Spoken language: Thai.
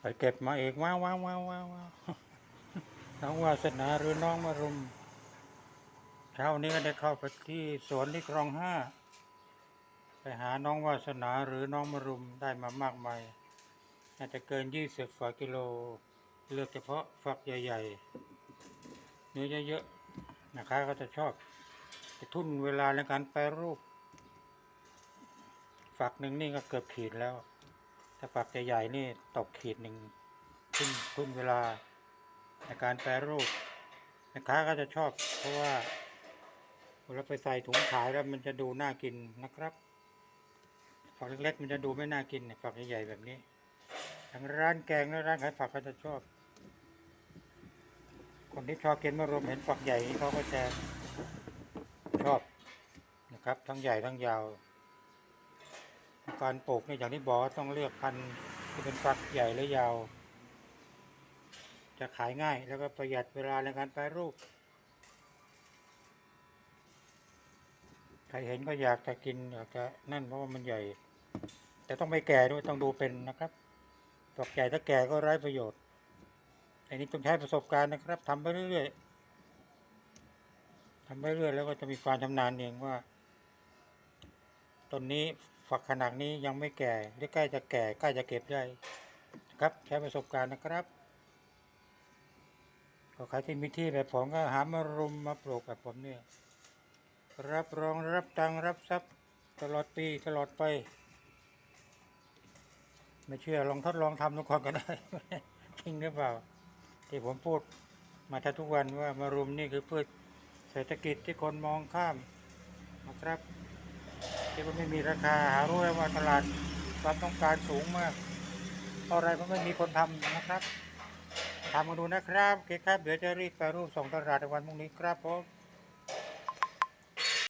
ไปเก็บมาเอกว้าวว้าวว้าวว้าวน้องวาสนาหรือน้องมารุมเช้านี้ก็ได้เข้าไปที่สวนที่คลองห้าไปหาน้องวาสนาหรือน้องมารุมได้มามากมายน่าจะเกินยี่สิบฝากิโลเลือกเฉพาะฝักใหญ่ๆเนื้อเยอะๆนะคะก็จะชอบจะทุ่นเวลาในการแปรรูปฝักหนึ่งนี่ก็เกือบขีดแล้ว ถ้าฝักใหญ่ๆนี่ตกขีดหนึ่งทุ่นทุ่นเวลาในการแปรรูปแม่ค้าก็จะชอบ เพราะว่าเวลาไปใส่ถุงขายแล้วมันจะดูน่ากินนะครับฝักเล็กๆมันจะดูไม่น่ากินฝักใหญ่ๆแบบนี้ทั้งร้านแกงและร้านขายผักก็จะชอบ คนที่ชอบกินมะรุมเห็นฝักใหญ่นี่เขาก็จะชอบนะครับ ทั้งใหญ่ทั้งยาว การปลูกเนี่ยอย่างที่บอกว่าต้องเลือกพันธุ์ที่เป็นฝักใหญ่และยาว จะขายง่ายแล้วก็ประหยัดเวลาในการแปรรูป ใครเห็นก็อยากจะกินอยากจะนั่นเพราะว่ามันใหญ่ แต่ต้องไม่แก่ด้วยต้องดูเป็นนะครับฝักใหญ่ถ้าแก่ก็ไร้ประโยชน์อันนี้ต้องใช้ประสบการณ์นะครับทำไปเรื่อยๆทำไปเรื่อยแล้วก็จะมีความชำนาญเองว่าต้นนี้ ฝักขนาดนี้ยังไม่แก่หรือใกล้จะแก่ใกล้จะเก็บได้ครับใช้ประสบการณ์นะครับก็ใครที่มีที่แบบผมก็หามารุมมาปลูกแบบผมเนี่ยรับรองรับตังรับทรัพย์ตลอดปีตลอดไป ไม่เชื่อลองทดลองทำทุกคนก็ได้จริงหรือเปล่า ที่ผมพูดมาทบทุกวันว่ามารุมนี่คือพืชเศรษฐกิจที่คนมองข้ามนะครับ ที่มันไม่มีราคาหารู้ได้ว่าตลาดความต้องการสูงมากเพราะอะไรเพราะไม่มีคนทำนะครับทำมาดูนะครับโอเคครับ เดี๋ยวจะรีบไปรูปส่งตลาดในวันพรุ่งนี้ครับผม